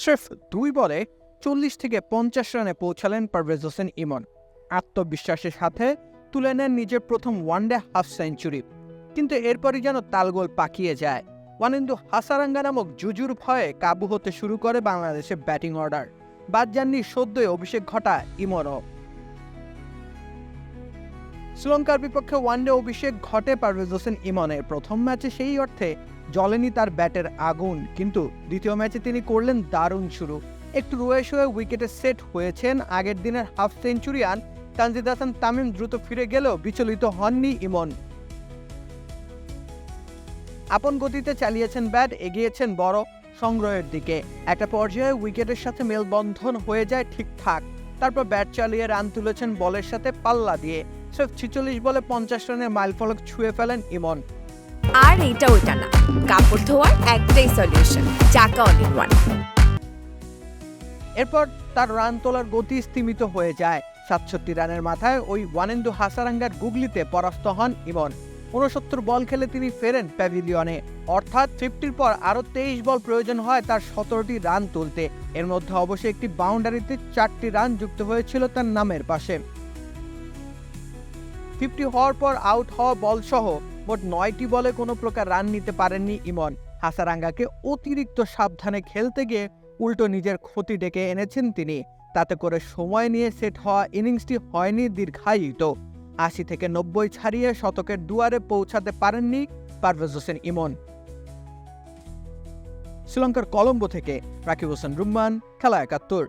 স্রেফ দুই বলে চল্লিশ থেকে পঞ্চাশ রানে পৌঁছালেন পারভেজ হোসেন ইমন। আত্মবিশ্বাসের সাথে তুলে নেন নিজের প্রথম ওয়ানডে হাফ সেঞ্চুরি। কিন্তু এরপরই যেন তালগোল পাকিয়ে যায়। ওয়ানিন্দু হাসারাঙ্গা নামক জুজুর ভয়ে কাবু হতে শুরু করে বাংলাদেশের ব্যাটিং অর্ডার। বাদ যাননি সদ্যই অভিষেক ঘটা ইমনও। শ্রীলঙ্কার বিপক্ষে ওয়ানডে অভিষেক ঘটে পারভেজ হোসেন ইমনের। প্রথম ম্যাচে সেই অর্থে জ্বলেনি তার ব্যাটের আগুন, কিন্তু দ্বিতীয় ম্যাচে তিনি করলেন দারুণ শুরু। একটু রয়ে শুয়ে উইকেটে সেট হয়েছেন আগের দিনের হাফ সেঞ্চুরিয়ান তানজিদ হাসান তামিম দ্রুত ফিরে গেলেও বিচলিত হননি ইমন। আপন গতিতে চালিয়েছেন ব্যাট, এগিয়েছেন বড় সংগ্রহের দিকে। একটা পর্যায়ে উইকেটের সাথে মেলবন্ধন হয়ে যায় ঠিকঠাক। তারপর ব্যাট চালিয়ে রান তুলেছেন বলের সাথে পাল্লা দিয়ে। সির্ফ ছিচল্লিশ বলে পঞ্চাশ রানের মাইলফলক ছুঁয়ে ফেলেন ইমন। আর এটা ওইটা না। কাপড় ধোয়ার একটাই সলিউশন চাকা অল ইন ওয়ান এরপর তার রান তোলার গতি স্তীমিত হয়ে যায়। সাতষট্টি রানের মাথায় ওই ওয়ানেন্দু হাসারাঙ্গার গুগলিতে পরাস্ত হন ইমন। উনসত্তর বল খেলে তিনি ফেরেন প্যাভিলিয়নে। অর্থাৎ ফিফটির পর আরও তেইশ বল প্রয়োজন হয় তার সতেরোটি রান তুলতে। এর মধ্যে অবশ্যই একটি বাউন্ডারিতে চারটি রান যুক্ত হয়েছিল তার নামের পাশে। ফিফটি হওয়ার পর আউট হওয়া বল সহ মোট নয়টি বলে কোনো প্রকার রান নিতে পারেননি ইমন। হাসারাঙ্গাকে অতিরিক্ত সাবধানে খেলতে গিয়ে উল্টো নিজের ক্ষতি ডেকে এনেছেন তিনি। তাতে করে সময় নিয়ে সেট হওয়া ইনিংসটি হয়নি দীর্ঘায়িত। আশি থেকে নব্বই ছাড়িয়ে শতকের দুয়ারে পৌঁছাতে পারেননি পারভেজ হোসেন ইমন। শ্রীলঙ্কার কলম্বো থেকে রাকিব হোসেন রুম্মান, খেলা একাত্তর।